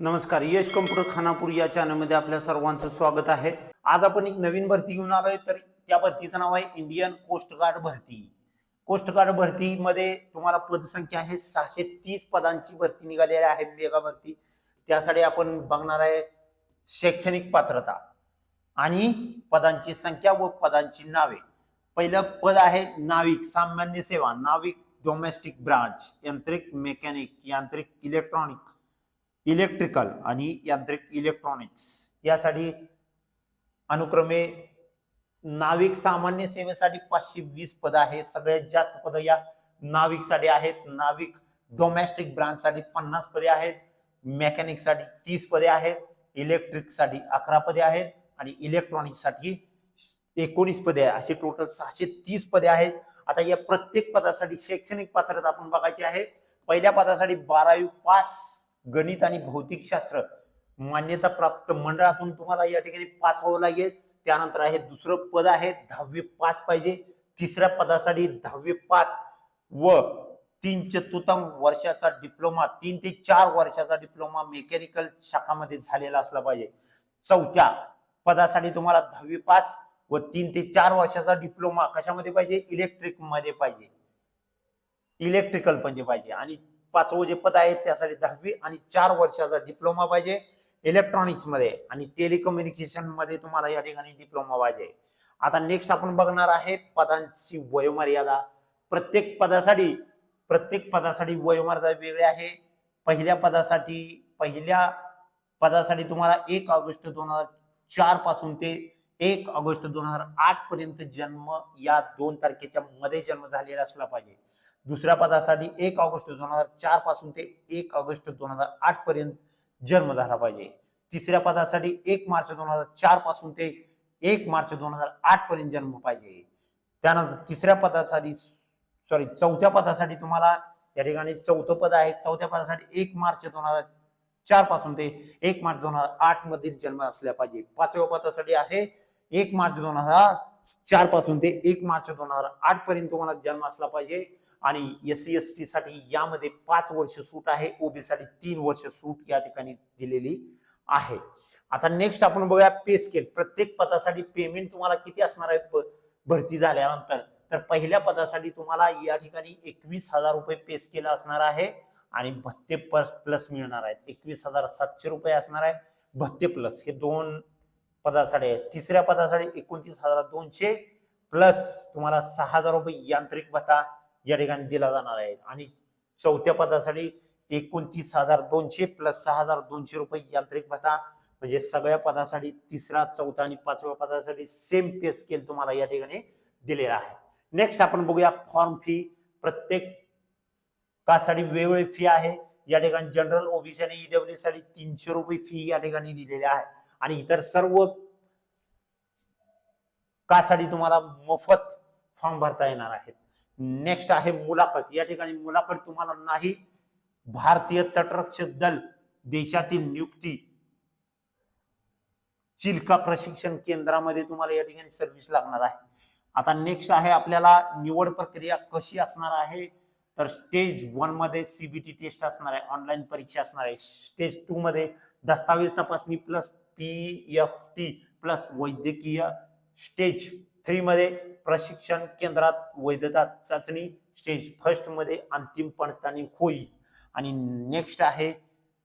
नमस्कार यश कम्प्युटर खानापूर या चॅनलमध्ये आपल्या सर्वांचं स्वागत आहे. आज आपण एक नवीन भरती घेऊन आलोय तर त्या भरतीचं नाव आहे इंडियन कोस्ट गार्ड भरती. कोस्ट गार्ड भरतीमध्ये तुम्हाला पदसंख्या आहे सहाशे तीस पदांची भरती निघालेली आहे मेगा भरती. त्यासाठी आपण बघणार आहे शैक्षणिक पात्रता आणि पदांची संख्या व पदांची नावे. पहिलं पद आहे नाविक सामान्य सेवा नाविक डोमेस्टिक ब्रांच यांत्रिक मेकॅनिक यांत्रिक इलेक्ट्रॉनिक इलेक्ट्रिकल आणि यांत्रिक इलेक्ट्रॉनिक्स यासाठी अनुक्रमे नाविक सामान्य सेवेसाठी पाचशे वीस पद आहे सगळ्यात जास्त पद या नाविकसाठी आहेत. नाविक डोमेस्टिक ब्रांचसाठी पन्नास पदे आहेत. मेकॅनिकसाठी तीस पदे आहेत. इलेक्ट्रिकसाठी अकरा पदे आहेत. आणि इलेक्ट्रॉनिकसाठी एकोणीस पदे आहे असे टोटल सहाशे तीस पदे आहेत. आता या प्रत्येक पदासाठी शैक्षणिक पात्रता आपण बघायची आहे. पहिल्या पदासाठी बारावी पास गणित आणि भौतिकशास्त्र मान्यताप्राप्त मान्यता प्राप्त मंडळातून तुम्हाला या ठिकाणी पास व्हावं लागेल. त्यानंतर आहे दुसरं पद आहे दहावी पास पाहिजे. तिसऱ्या पदासाठी दहावी पास व तीन चतुर्थांश वर्षाचा डिप्लोमा तीन ते चार वर्षाचा डिप्लोमा मेकॅनिकल शाखामध्ये झालेला असला पाहिजे. चौथ्या पदासाठी तुम्हाला दहावी पास व तीन ते चार वर्षाचा डिप्लोमा कशामध्ये पाहिजे? इलेक्ट्रिकमध्ये पाहिजे. इलेक्ट्रिकल म्हणजे पाहिजे. आणि पाचवं जे पद आहे त्यासाठी दहावी आणि चार वर्षाचा डिप्लोमा पाहिजे. इलेक्ट्रॉनिक्समध्ये आणि टेलिकम्युनिकेशनमध्ये तुम्हाला या ठिकाणी डिप्लोमा पाहिजे. आता नेक्स्ट आपण बघणार आहे पदांची वयोमर्यादा. प्रत्येक पदासाठी प्रत्येक पदासाठी वयोमर्यादा वेगळी आहे. पहिल्या पदासाठी पहिल्या पदासाठी तुम्हाला एक ऑगस्ट दोन हजार चारपासून ते एक ऑगस्ट दोन हजार आठ पर्यंत जन्म या दोन तारखेच्या मध्ये जन्म झालेला असला पाहिजे. दुसऱ्या पदासाठी एक ऑगस्ट दोन हजार चारपासून ते एक ऑगस्ट दोन हजार आठ पर्यंत जन्म झाला पाहिजे. तिसऱ्या पदासाठी एक मार्च दोन हजार चारपासून ते एक मार्च दोन हजार आठ पर्यंत जन्म पाहिजे. त्यानंतर तिसऱ्या पदासाठी सॉरी चौथ्या पदासाठी तुम्हाला या ठिकाणी चौथं पद आहे. चौथ्या पदासाठी एक मार्च दोन हजार चारपासून ते एक मार्च दोन हजार आठ मधील जन्म असल्या पाहिजे. पाचव्या पदासाठी आहे एक मार्च दोन हजार चारपासून ते एक मार्च दोन हजार आठ पर्यंत तुम्हाला जन्म असला पाहिजे. आणि एस सी एस टी साठी यामध्ये पाच वर्ष सूट आहे. ओबीसाठी तीन वर्ष सूट या ठिकाणी दिलेली आहे. आता नेक्स्ट आपण बघूया पे स्केल प्रत्येक पदासाठी पेमेंट तुम्हाला किती असणार आहे? भरती झाल्यानंतर. तर पहिल्या पदासाठी तुम्हाला या ठिकाणी एकवीस हजार रुपये पे स्केल असणार आहे. आणि भत्ते प्लस प्लस मिळणार आहेत. एकवीस हजार सातशे रुपये असणार आहे. भत्ते प्लस हे दोन पदासाठी आहे तिसऱ्या पदासाठी एकोणतीस हजार दोनशे प्लस तुम्हाला सहा हजार रुपये यांत्रिक भत्ता या ठिकाणी दिला जाणार आहे. आणि चौथ्या पदासाठी एकोणतीस हजार दोनशे प्लस सहा हजार दोनशे रुपये यांत्रिक भत्ता. म्हणजे सगळ्या पदासाठी तिसरा चौथा आणि पाचव्या पदासाठी सेम पे स्केल तुम्हाला या ठिकाणी दिलेला आहे. नेक्स्ट आपण बघूया फॉर्म फी प्रत्येक कासाठी वेगवेगळी फी आहे. या ठिकाणी जनरल ओबीसी आणि ईडब्ल्यू साठी तीनशे रुपये फी या ठिकाणी दिलेली आहे. आणि इतर सर्व कासाठी तुम्हाला मोफत फॉर्म भरता येणार आहेत. नेक्स्ट आहे मुलाखत. या ठिकाणी मुलाखत तुम्हाला नाही. भारतीय तटरक्षक दल देशातील नियुक्ती. चिल्का प्रशिक्षण केंद्रामध्ये तुम्हाला या ठिकाणी सर्व्हिस लागणार आहे. आता नेक्स्ट आहे आपल्याला निवड प्रक्रिया कशी असणार आहे? तर स्टेज वनमध्ये सीबीटी टेस्ट असणार आहे. ऑनलाईन परीक्षा असणार आहे. स्टेज टू मध्ये दस्तावेज तपासणी plus P F T plus वैद्यकीय. स्टेज थ्रीमध्ये प्रशिक्षण केंद्रात वैधता चाचणी स्टेज फर्स्टमध्ये अंतिम पडताळणी होईल. आणि नेक्स्ट आहे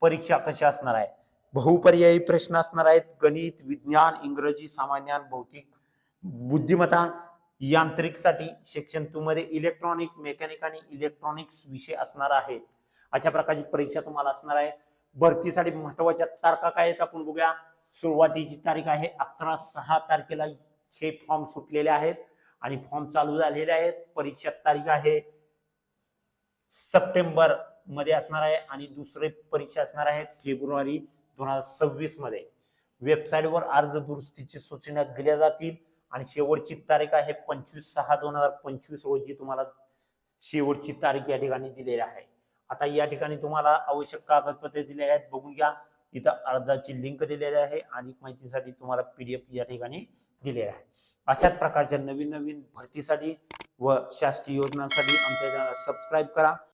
परीक्षा कशी असणार आहे? बहुपर्यायी प्रश्न असणार आहेत. गणित विज्ञान इंग्रजी सामान्य भौतिक बुद्धिमत्ता यांत्रिकसाठी सेक्शन टू मध्ये इलेक्ट्रॉनिक मेकॅनिक आणि इलेक्ट्रॉनिक्स विषय असणार आहेत. अशा प्रकारची परीक्षा तुम्हाला असणार आहे. भरतीसाठी महत्त्वाच्या तारखा काय आहेत? आपण बघूया. सुरुवातीची तारीख आहे अकरा सहा तारखेला. हे फॉर्म सुटलेले आहेत आणि फॉर्म चालू झालेले आहेत. परीक्षा तारीख आहे. सप्टेंबरमध्ये असणार आहे आणि दुसरे परीक्षा असणार आहे फेब्रुवारी दोन हजार सव्वीसमध्ये. वेबसाईटवर अर्ज दुरुस्तीची सूचना दिल्या जातील आणि शेवटची तारीख आहे पंचवीस सहा दोन हजार पंचवीस रोजी तुम्हाला शेवटची तारीख या ठिकाणी दिलेली आहे. आता या ठिकाणी तुम्हाला आवश्यक कागदपत्रे दिलेले आहेत. बघून घ्या. इथं अर्जाची लिंक दिलेली आहे आणि माहितीसाठी तुम्हाला पीडीएफ या ठिकाणी दिलेला आहे अशाच प्रकारच्या नवीन नवीन भरतीसाठी व शासकीय योजनांसाठी आमच्या चॅनल सबस्क्राईब करा.